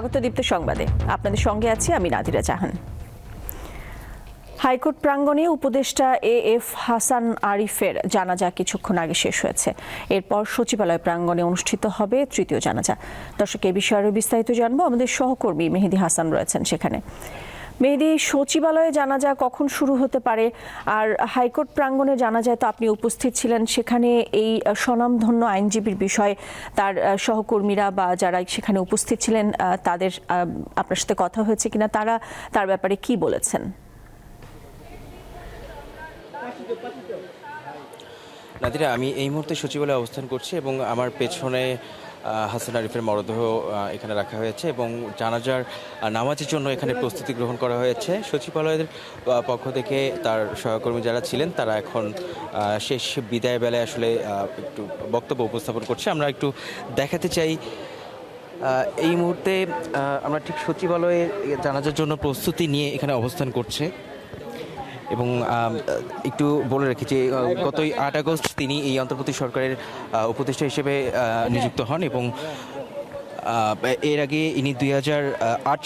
স্বাগত দীপ্ত সংবাদে। আপনাদের সঙ্গে আছি আমি নাদিরা জাহান। হাইকোর্ট প্রাঙ্গণে উপদেষ্টা এ এফ হাসান আরিফের জানাজা কিছুক্ষণ আগে শেষ হয়েছে। এরপর সচিবালয় প্রাঙ্গণে অনুষ্ঠিত হবে তৃতীয় জানাজা। দর্শক, এ বিষয়ে আরও বিস্তারিত জানব। আমাদের সহকর্মী মেহেদি হাসান রয়েছেন সেখানে। মেহেদি, সচিবালয়ে জানাজা কখন শুরু হতে পারে? আর হাইকোর্ট প্রাঙ্গণে জানা যায় তো আপনি উপস্থিত ছিলেন, সেখানে এই স্বনামধন্য আইনজীবীর বিষয়ে তার সহকর্মীরা বা যারা সেখানে উপস্থিত ছিলেন তাদের আপনার সাথে কথা হয়েছে কিনা, তারা তার ব্যাপারে কি বলেছেন? নাদিরা, আমি এই মুহূর্তে সচিবালয়ে অবস্থান করছি এবং আমার পেছনে হাসান আরিফের মরদেহ এখানে রাখা হয়েছে এবং জানাজার নামাজের জন্য এখানে প্রস্তুতি গ্রহণ করা হয়েছে। সচিবালয়ের পক্ষ থেকে তার সহকর্মী যারা ছিলেন তারা এখন শেষ বিদায় বেলায় আসলে একটু বক্তব্য উপস্থাপন করছে। আমরা একটু দেখাতে চাই এই মুহূর্তে আমরা ঠিক সচিবালয়ে জানাজার জন্য প্রস্তুতি নিয়ে এখানে অবস্থান করছে। এবং একটু বলে রাখি যে গতই আট আগস্ট তিনি এই অন্তর্বর্তী সরকারের উপদেষ্টা হিসেবে নিযুক্ত হন এবং এর আগে ইনি দুই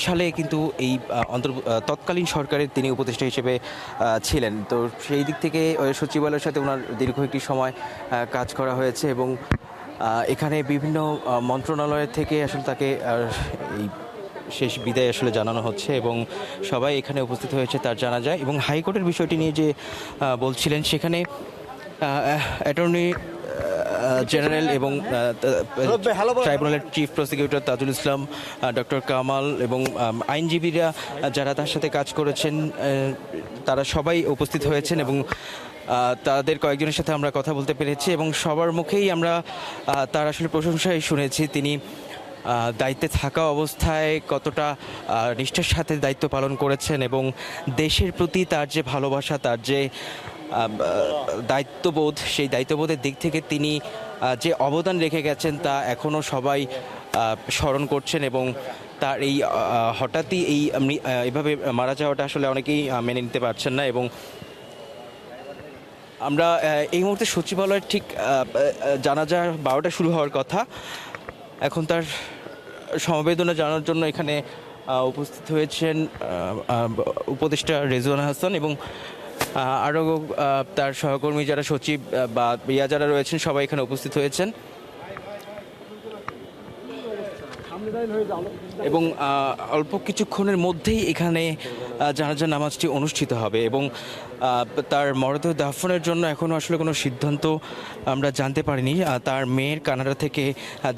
সালে কিন্তু এই অন্তর তৎকালীন সরকারের তিনি উপদেষ্টা হিসেবে ছিলেন। তো সেই দিক থেকে সচিবালয়ের সাথে ওনার দীর্ঘ একটি সময় কাজ করা হয়েছে এবং এখানে বিভিন্ন মন্ত্রণালয়ের থেকে আসলে তাকে এই শেষ বিদায় আসলে জানানো হচ্ছে এবং সবাই এখানে উপস্থিত হয়েছে তার জানা যায় এবং হাইকোর্টের বিষয়টি নিয়ে যে বলছিলেন সেখানে অ্যাটর্নি জেনারেল এবং ট্রাইব্যুনালের chief prosecutor Tajul Islam doctor Kamal এবং আইনজীবীরা যারা তার সাথে কাজ করেছেন তারা সবাই উপস্থিত হয়েছেন এবং তাদের কয়েকজনের সাথে আমরা কথা বলতে পেরেছি এবং সবার মুখেই আমরা তার আসলে প্রশংসাই শুনেছি। তিনি দায়িত্বে থাকা অবস্থায় কতটা নিষ্ঠার সাথে দায়িত্ব পালন করেছেন এবং দেশের প্রতি তার যে ভালোবাসা, তার যে দায়িত্ববোধ, সেই দায়িত্ববোধের দিক থেকে তিনি যে অবদান রেখে গেছেন তা এখনও সবাই স্মরণ করছেন এবং তার এই হঠাৎই এই এভাবে মারা যাওয়াটা আসলে অনেকেই মেনে নিতে পারছেন না এবং আমরা এই মুহূর্তে সচিবালয়ের ঠিক জানাজা বারোটা শুরু হওয়ার কথা। এখন তার সমবেদনা জানানোর জন্য এখানে উপস্থিত হয়েছেন উপদেষ্টা রেজওয়ান হাসান এবং আরও তার সহকর্মী যারা সচিব বা ইয়া যারা রয়েছেন সবাই এখানে উপস্থিত হয়েছেন। এবং অল্প কিছুক্ষণের মধ্যেই এখানে জানাজা নামাজটি অনুষ্ঠিত হবে এবং তার মরদেহ দাফনের জন্য এখনও আসলে কোনো সিদ্ধান্ত আমরা জানতে পারিনি। তার মেয়ের কানাডা থেকে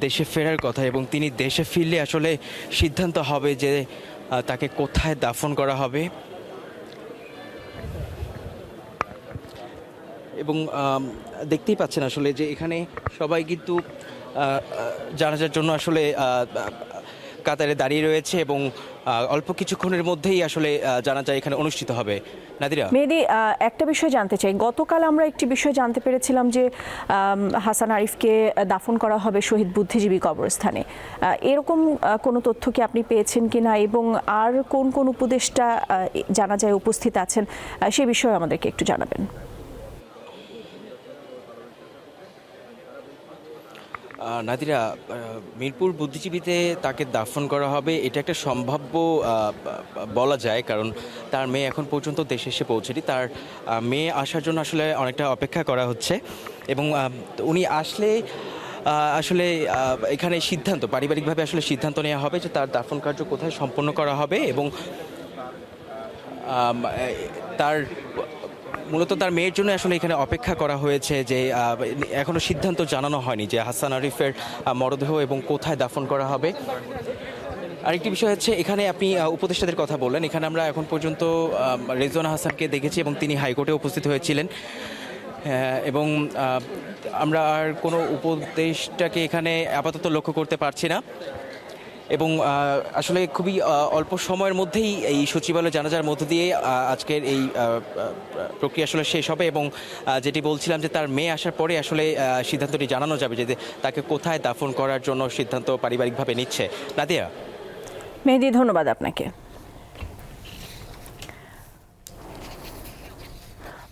দেশে ফেরার কথা এবং তিনি দেশে ফিরলে আসলে সিদ্ধান্ত হবে যে তাকে কোথায় দাফন করা হবে। এবং দেখতেই পাচ্ছেন আসলে যে এখানে সবাই কিন্তু জানাজার জন্য আসলে কাতারে দাঁড়িয়ে রয়েছে এবং অল্প কিছুক্ষণের মধ্যেই আসলে জানা যায় এখানে অনুষ্ঠিত হবে। নাদিরা? মেহেদি একটা বিষয় জানতে চাই। গতকাল আমরা একটি বিষয় জানতে পেরেছিলাম যে হাসান আরিফকে দাফন করা হবে শহীদ বুদ্ধিজীবী কবরস্থানে। এরকম কোনো তথ্য কি আপনি পেয়েছেন কি না এবং আর কোন কোন উপদেষ্টা জানা যায় উপস্থিত আছেন? সে বিষয়ে আমাদেরকে একটু জানাবেন। নাদিরা মিরপুর বুদ্ধিজীবীতে তাকে দাফন করা হবে, এটা একটা সম্ভাব্য বলা যায়, কারণ তার মেয়ে এখন পর্যন্ত দেশে এসে পৌঁছেনি। তার মেয়ে আসার জন্য আসলে অনেকটা অপেক্ষা করা হচ্ছে এবং উনি আসলে আসলে এখানে সিদ্ধান্ত, পারিবারিকভাবে আসলে সিদ্ধান্ত নেওয়া হবে যে তার দাফন কার্য কোথায় সম্পন্ন করা হবে এবং তার মূলত তার মেয়ের জন্য আসলে এখানে অপেক্ষা করা হয়েছে যে আহ, এখনও সিদ্ধান্ত জানানো হয়নি যে হাসান আরিফের মরদেহ এবং কোথায় দাফন করা হবে। আরেকটি বিষয় হচ্ছে এখানে আপনি উপদেষ্টাদের কথা বললেন। এখানে আমরা এখন পর্যন্ত রেজওয়ানা হাসানকে দেখেছি এবং তিনি হাইকোর্টে উপস্থিত হয়েছিলেন। হ্যাঁ, এবং আমরা আর কোনো উপদেষ্টাকে এখানে আপাতত লক্ষ্য করতে পারছি না। এবং আসলে খুবই অল্প সময়ের মধ্যেই এই সচিবালয় জানাজার মধ্য দিয়ে আজকের এই প্রক্রিয়া আসলে শেষ হবে এবং যেটি বলছিলাম যে তার মেয়ে আসার পরে আসলে সিদ্ধান্তটি জানানো যাবে যে তাকে কোথায় দাফন করার জন্য সিদ্ধান্ত পারিবারিকভাবে নিচ্ছে। নাদিয়া। মেহেদি, ধন্যবাদ আপনাকে।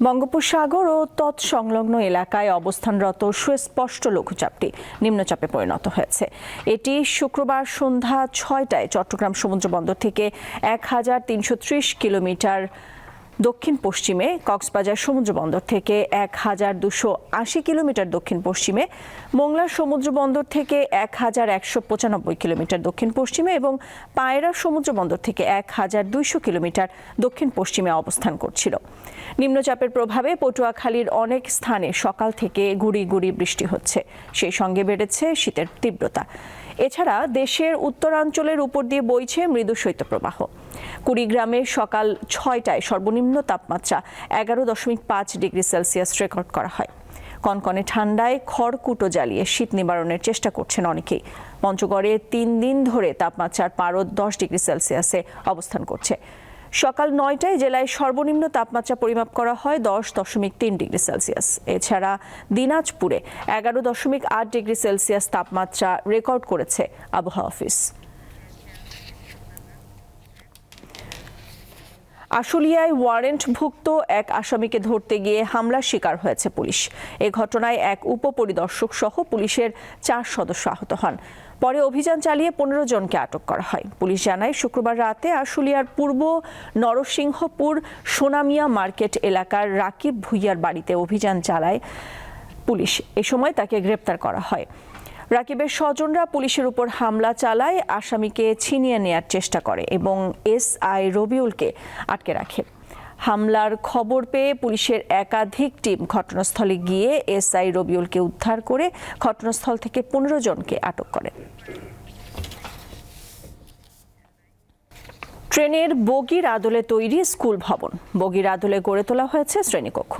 বঙ্গোপসাগর ও তৎসংলগ্ন এলাকায় অবস্থানরত সুস্পষ্ট লঘুচাপটি নিম্নচাপে পরিণত হয়েছে। এটি শুক্রবার সন্ধ্যা ছয়টায় চট্টগ্রাম সমুদ্র বন্দর থেকে এক হাজার তিনশো ত্রিশ কিলোমিটার দক্ষিণ পশ্চিমে কক্সবাজার সমুদ্র বন্দর থেকে এক হাজার দুশো আশি কিলোমিটার দক্ষিণ পশ্চিমে মোংলা সমুদ্র বন্দর থেকে এক হাজার একশো পঁচানব্বই কিলোমিটার দক্ষিণ পশ্চিমে এবং পায়রা সমুদ্র বন্দর থেকে এক হাজার দুইশো কিলোমিটার দক্ষিণ পশ্চিমে অবস্থান করছিল। নিম্নচাপের প্রভাবে পটুয়াখালীর অনেক স্থানে সকাল থেকে গুড়ি গুড়ি বৃষ্টি হচ্ছে। সেই সঙ্গে বেড়েছে শীতের তীব্রতা। এছাড়া দেশের উত্তরাঞ্চলের উপর দিয়ে বইছে মৃদু শৈত্যপ্রবাহ। কুড়িগ্রামে সকাল ছয়টায় সর্বনিম্ন তাপমাত্রা এগারো দশমিক পাঁচ ডিগ্রি সেলসিয়াস রেকর্ড করা হয়। কনকনে ঠান্ডায় খড়কুটো জ্বালিয়ে শীত নিবারণের চেষ্টা করছেন অনেকেই। পঞ্চগড়ে তিন দিন ধরে তাপমাত্রার পারদ দশ ডিগ্রি সেলসিয়াসে অবস্থান করছে। সকাল নয়টায় জেলায় সর্বনিম্ন তাপমাত্রা পরিমাপ করা হয় দশ দশমিক তিন ডিগ্রি সেলসিয়াস। এছাড়া দিনাজপুরে এগারো দশমিক আট ডিগ্রি সেলসিয়াস তাপমাত্রা রেকর্ড করেছে আবহাওয়া অফিস। আশুলিয়ায় ওয়ারেন্টভুক্ত এক আসামিকে ধরতে গিয়ে হামলার শিকার হয়েছে পুলিশ। এ ঘটনায় এক উপপরিদর্শক সহ পুলিশের চার সদস্য আহত হন। পরে অভিযান চালিয়ে পনেরো জনকে আটক করা হয়। পুলিশ জানায়, শুক্রবার রাতে আশুলিয়ার পূর্ব নরসিংহপুর সোনামিয়া মার্কেট এলাকার রাকিব ভুইয়ার বাড়িতে অভিযান চালায় পুলিশ। এ সময় তাকে গ্রেপ্তার করা হয়। রাকিবের স্বজনরা পুলিশের উপর হামলা চালায়, আসামিকে ছিনিয়ে নেয়ার চেষ্টা করে এবং এস আই রবিউলকে আটকে রাখে। হামলার খবর পেয়ে পুলিশের একাধিক টিম ঘটনাস্থলে গিয়ে এসআই রবিউলকে উদ্ধার করে ঘটনাস্থল থেকে পনেরো জনকে আটক করে। ট্রেনের বগির আদলে তৈরি স্কুল ভবন। বগির আদলে গড়ে তোলা হয়েছে শ্রেণীকক্ষ।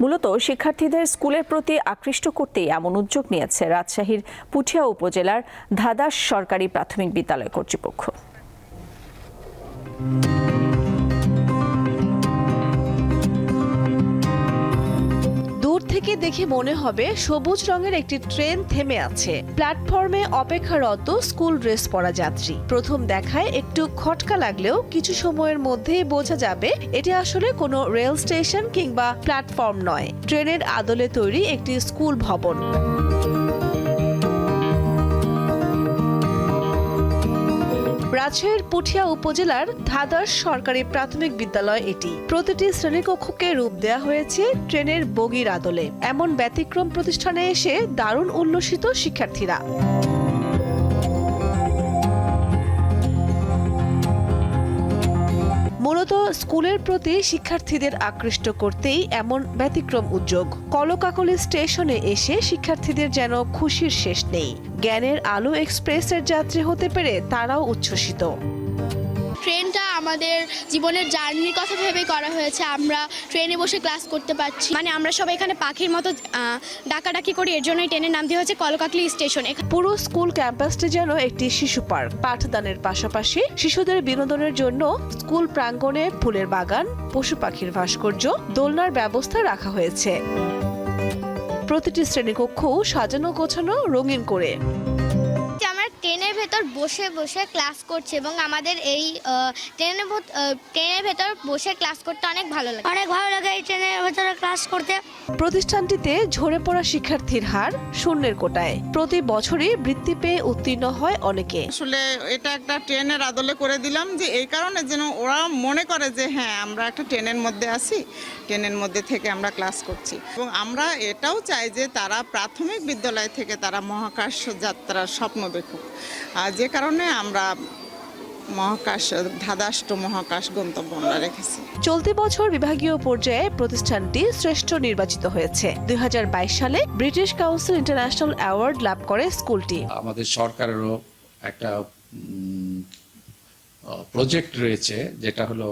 মূলত শিক্ষার্থীদের স্কুলের প্রতি আকৃষ্ট করতেই এমন উদ্যোগ নিয়েছে রাজশাহীর পুঠিয়া উপজেলার ধাদাস সরকারি প্রাথমিক বিদ্যালয় কর্তৃপক্ষ। থেকে দেখে মনে হবে সবুজ রঙের একটি ট্রেন থেমে আছে। প্ল্যাটফর্মে অপেক্ষারত স্কুল ড্রেস পরা যাত্রী। প্রথম দেখায় একটু খটকা লাগলেও কিছু সময়ের মধ্যেই বোঝা যাবে এটি আসলে কোনো রেল স্টেশন কিংবা প্ল্যাটফর্ম নয়। ট্রেনের আদলে তৈরি একটি স্কুল ভবন। রাজশাহীর পুঠিয়া উপজেলার ধাদাস সরকারি প্রাথমিক বিদ্যালয় এটি। প্রতিটি শ্রেণীকক্ষকে রূপ দেয়া হয়েছে ট্রেনের বগির আদলে। এমন ব্যতিক্রম প্রতিষ্ঠানে এসে দারুণ উল্লসিত শিক্ষার্থীরা। স্কুলের প্রতি শিক্ষার্থীদের আকৃষ্ট করতেই এমন ব্যতিক্রম উদ্যোগ। কলকাকলি স্টেশনে এসে শিক্ষার্থীদের যেন খুশির শেষ নেই। জ্ঞানের আলো এক্সপ্রেসের যাত্রী হতে পেরে তারাও উচ্ছ্বসিত। ট্রেনটা আমাদের জীবনের জার্নির কথা ভেবে করা হয়েছে। আমরা ট্রেনে বসে ক্লাস করতে পারছি। মানে আমরা সবাই এখানে পাখির মতো আহ, ডাকাডাকি করি এর জন্যই ট্রেনের নাম দেওয়া হয়েছে কলকাকলি স্টেশন। পুরো স্কুল ক্যাম্পাসটি যেন একটি শিশু পার্ক। পাঠদানের পাশাপাশি শিশুদের বিনোদনের জন্য স্কুল প্রাঙ্গণে ফুলের বাগান পশু পাখির ভাস্কর্য দোলনার ব্যবস্থা রাখা হয়েছে। প্রতিটি শ্রেণীকক্ষও সাজানো গোছানো রঙিন করে। ভেতর বসে বসে ক্লাস করছে এবং আমাদের এই ট্রেনের ট্রেনের ভেতর বসে ক্লাস করতে অনেক ভালো লাগে। অনেক ভালো লাগে এই ট্রেনের ভেতরে ক্লাস করতে। প্রতিষ্ঠানটিতে ঝরে পড়া শিক্ষার্থীর হার শূন্যের কোটায়। প্রতি বছরই বৃত্তি পেয়ে উত্তীর্ণ হয় অনেকে। আসলে এটা একটা ট্রেনের আদলে করে দিলাম যে এই কারণে যেন ওরা মনে করে যে হ্যাঁ আমরা একটা ট্রেনের মধ্যে আছি ট্রেনের মধ্যে থেকে আমরা ক্লাস করছি। এবং আমরা এটাও চাই যে তারা প্রাথমিক বিদ্যালয় থেকে তারা মহাকাশ যাত্রার স্বপ্ন দেখুক। আর যে কারণে আমরা মহাকাশ ধাদাষ্ট মহাকাশ গন্তব্য আমরা রেখেছি। চলতি বছর বিভাগীয় পর্যায়ে প্রতিষ্ঠানটি শ্রেষ্ঠ নির্বাচিত হয়েছে। দুই হাজার বাইশ সালে ব্রিটিশ কাউন্সিল ইন্টারন্যাশনাল অ্যাওয়ার্ড লাভ করে স্কুলটি। আমাদের সরকারেরও একটা প্রজেক্ট রয়েছে যেটা হলো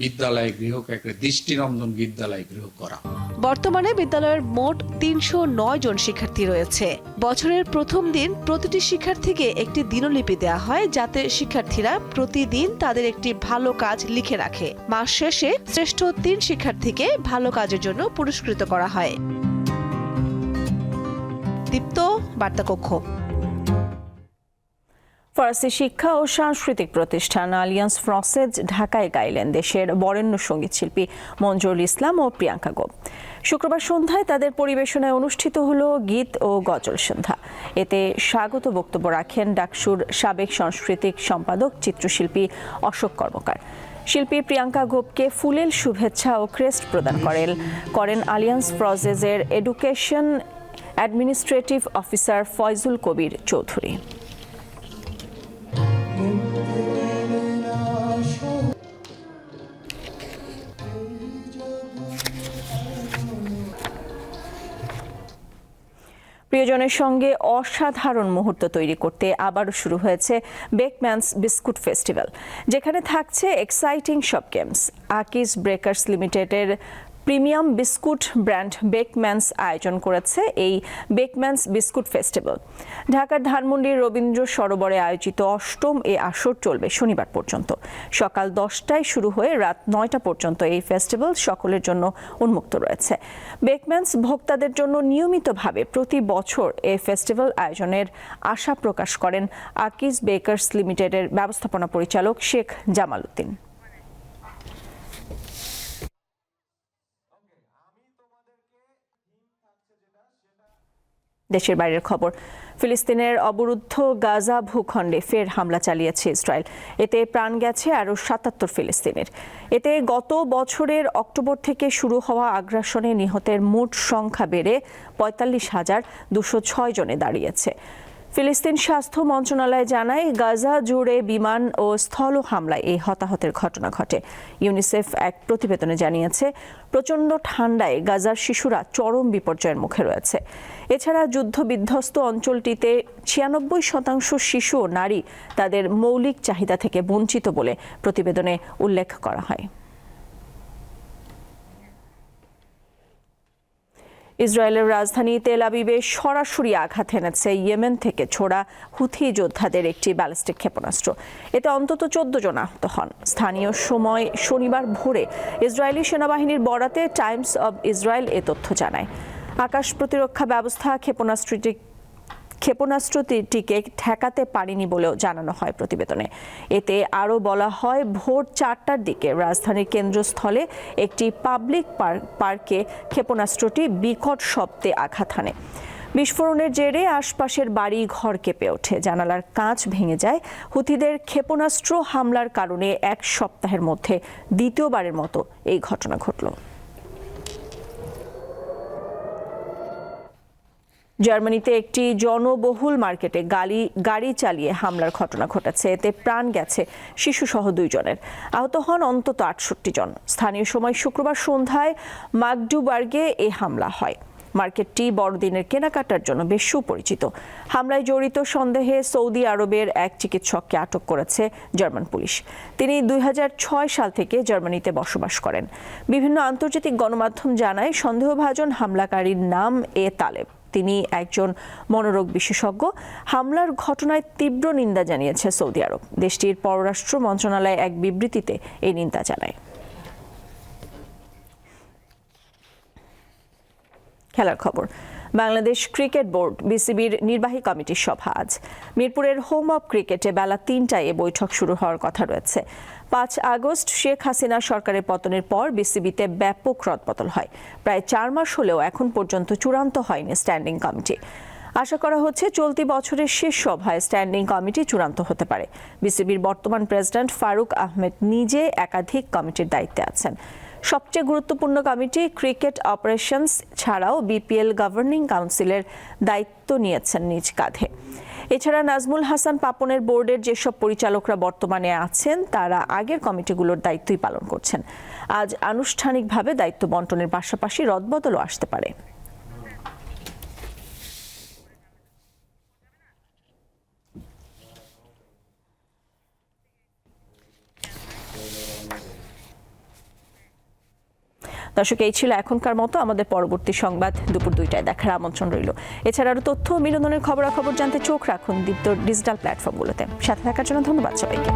বিদ্যালয় গৃহকে একটা দৃষ্টিনন্দন বিদ্যালয় গৃহ করা। বর্তমানে বিদ্যালয়ের মোট তিনশো নয় জন শিক্ষার্থী রয়েছে। বছরের প্রথম দিন প্রতিটি শিক্ষার্থীকে একটি দিনলিপি দেওয়া হয় যাতে শিক্ষার্থীরা প্রতিদিন তাদের একটি ভালো কাজ লিখে রাখে। মাস শেষে শ্রেষ্ঠ তিন শিক্ষার্থীকে ভালো কাজের জন্য পুরস্কৃত করা হয়। দীপ্ত, বার্তাকক্ষ। ফরাসি শিক্ষা ও সাংস্কৃতিক প্রতিষ্ঠান আলিয়ান্স ফ্রসেজ ঢাকায় গাইলেন দেশের বরেণ্য সংগীত শিল্পী মঞ্জুরুল ইসলাম ও প্রিয়াঙ্কা গোপ। শুক্রবার সন্ধ্যায় তাদের পরিবেশনায় অনুষ্ঠিত হলো গীত ও গজল সন্ধ্যা। এতে স্বাগত বক্তব্য রাখেন ডাকসুর সাবেক সাংস্কৃতিক সম্পাদক, চিত্রশিল্পী অশোক কর্মকার। শিল্পী প্রিয়াঙ্কা গোপকে ফুলেল শুভেচ্ছা ও ক্রেস্ট প্রদান করেন। করেন alliance ফ্রজেজের education administrative officer Faizul Kabir Chowdhury. প্রিয়জনের সঙ্গে অসাধারণ মুহূর্ত তৈরি করতে আবারও শুরু হয়েছে বেকম্যানস বিস্কুট ফেস্টিভ্যাল, যেখানে থাকছে এক্সাইটিং সব গেমস আকিস ব্রেকার্স লিমিটেডের প্রিমিয়াম বিস্কুট ব্র্যান্ড বেকম্যানস আয়োজন করেছে এই বেকম্যানস বিস্কুট ফেস্টিভ্যাল। ঢাকার ধানমন্ডির রবীন্দ্র সরোবরে আয়োজিত অষ্টম এ আসর চলবে শনিবার পর্যন্ত। সকাল দশটায় শুরু হয়ে রাত নয়টা পর্যন্ত এই ফেস্টিভ্যাল সকলের জন্য উন্মুক্ত রয়েছে। বেকম্যানস ভোক্তাদের জন্য নিয়মিতভাবে প্রতি বছর এই ফেস্টিভ্যাল আয়োজনের আশা প্রকাশ করেন আকিজ বেকার্স লিমিটেডের ব্যবস্থাপনা পরিচালক শেখ জামাল উদ্দিন। দেশের বাইরের খবর। ফিলিস্তিনের অবরুদ্ধ গাজা ভূখণ্ডে ফের হামলা চালিয়েছে ইসরায়েল। এতে প্রাণ গেছে আরও সাতাত্তর ফিলিস্তিনের। এতে গত বছরের অক্টোবর থেকে শুরু হওয়া আগ্রাসনে নিহতের মোট সংখ্যা বেড়ে পঁয়তাল্লিশ হাজার দুশো ছয় জনে দাঁড়িয়েছে। ফিলিস্তিন স্বাস্থ্য মন্ত্রণালয় জানায়, গাজা জুড়ে বিমান ও স্থল হামলায় এই হতাহতের ঘটনা ঘটে। ইউনিসেফ এক প্রতিবেদনে জানিয়েছে, প্রচণ্ড ঠান্ডায় গাজার শিশুরা চরম বিপর্যয়ের মুখে রয়েছে। এছাড়া যুদ্ধ বিধ্বস্ত অঞ্চলটিতে ছিয়ানব্বই শতাংশ শিশু ও নারী তাদের মৌলিক চাহিদা থেকে বঞ্চিত বলে প্রতিবেদনে উল্লেখ করা হয়। ইসরায়েলের রাজধানী তেল আবিবে সরাসরি আঘাত এনেছে ইয়েমেন থেকে ছোড়া হুথি যোদ্ধাদের একটি ব্যালিস্টিক ক্ষেপণাস্ত্র। এতে অন্তত চোদ্দ জন আহত হন। স্থানীয় সময় শনিবার ভোরে ইসরায়েলি সেনাবাহিনীর বরাতে টাইমস অব ইসরায়েল এ তথ্য জানায়। আকাশ প্রতিরক্ষা ব্যবস্থা ক্ষেপণাস্ত্রটি ক্ষেপণাস্ত্রটিকে ঠেকাতে পারেনি বলেও জানানো হয় প্রতিবেদনে। এতে আরও বলা হয়, ভোর চারটার দিকে রাজধানীর কেন্দ্রস্থলে একটি পাবলিক পার্কে ক্ষেপণাস্ত্রটি বিকট শব্দে আঘাত হানে। বিস্ফোরণের জেরে আশপাশের বাড়ি ঘর কেঁপে ওঠে। জানালার কাঁচ ভেঙে যায়। হুতিদের ক্ষেপণাস্ত্র হামলার কারণে এক সপ্তাহের মধ্যে দ্বিতীয়বারের মতো এই ঘটনা ঘটল। জার্মানিতে একটি জনবহুল মার্কেটে গাড়ি গাড়ি চালিয়ে হামলার ঘটনা ঘটেছে। এতে প্রাণ গেছে শিশুসহ দুইজনের। আহত হন অন্তত আটষট্টি জন। স্থানীয় সময় শুক্রবার সন্ধ্যায় মাগডুবার্গে এ হামলা হয়। মার্কেটটি বড়দিনের কেনাকাটার জন্য বেশ সুপরিচিত। হামলায় জড়িত সন্দেহে সৌদি আরবের এক চিকিৎসককে আটক করেছে জার্মান পুলিশ। তিনি দুই হাজার ছয় সাল থেকে জার্মানিতে বসবাস করেন। বিভিন্ন আন্তর্জাতিক গণমাধ্যম জানায় সন্দেহভাজন হামলাকারীর নাম এ তালেব। তিনি একজন মনোরোগ বিশেষজ্ঞ। হামলার ঘটনায় তীব্র নিন্দা জানিয়েছে সৌদি আরব। দেশটির পররাষ্ট্র মন্ত্রণালয় এক বিবৃতিতে এই নিন্দা জানায়। খেলার খবর। বাংলাদেশ ক্রিকেট বোর্ড, বিসিবির নির্বাহী কমিটির সভা আজ। মিরপুরের হোম অব ক্রিকেটে বেলা তিনটায় এ বৈঠক শুরু হওয়ার কথা রয়েছে। পাঁচ আগস্ট শেখ হাসিনা সরকারের পতনের পর বিসিবিতে ব্যাপক রদবদল হয়। প্রায় চার মাস হলেও এখন পর্যন্ত চূড়ান্ত হয়নি স্ট্যান্ডিং কমিটি। আশা করা হচ্ছে চলতি বছরের শেষ সভায় স্ট্যান্ডিং কমিটি চূড়ান্ত হতে পারে। বিসিবির বর্তমান প্রেসিডেন্ট ফারুক আহমেদ নিজে একাধিক কমিটির দায়িত্বে আছেন। সবচেয়ে গুরুত্বপূর্ণ কমিটি ক্রিকেট অপারেশনস ছাড়াও বিপিএল গভর্নিং কাউন্সিলের দায়িত্ব নিয়েছেন নিজ কাঁধে। এছাড়া নাজমুল হাসান পাপনের বোর্ডের যেসব পরিচালকরা বর্তমানে আছেন, তারা আগের কমিটিগুলোর দায়িত্বই পালন করছেন। আজ আনুষ্ঠানিকভাবে দায়িত্ব বন্টনের পাশাপাশি রদবদলও আসতে পারে। দর্শক, এই ছিল এখনকার মতো আমাদের পরবর্তী সংবাদ। দুপুর দুইটায় দেখার আমন্ত্রণ রইল। এছাড়া আরও তথ্য বিনোদনের খবরাখবর জানতে চোখ রাখুন দীপ্ত ডিজিটাল প্ল্যাটফর্মগুলোতে। সাথে থাকার জন্য ধন্যবাদ সবাইকে।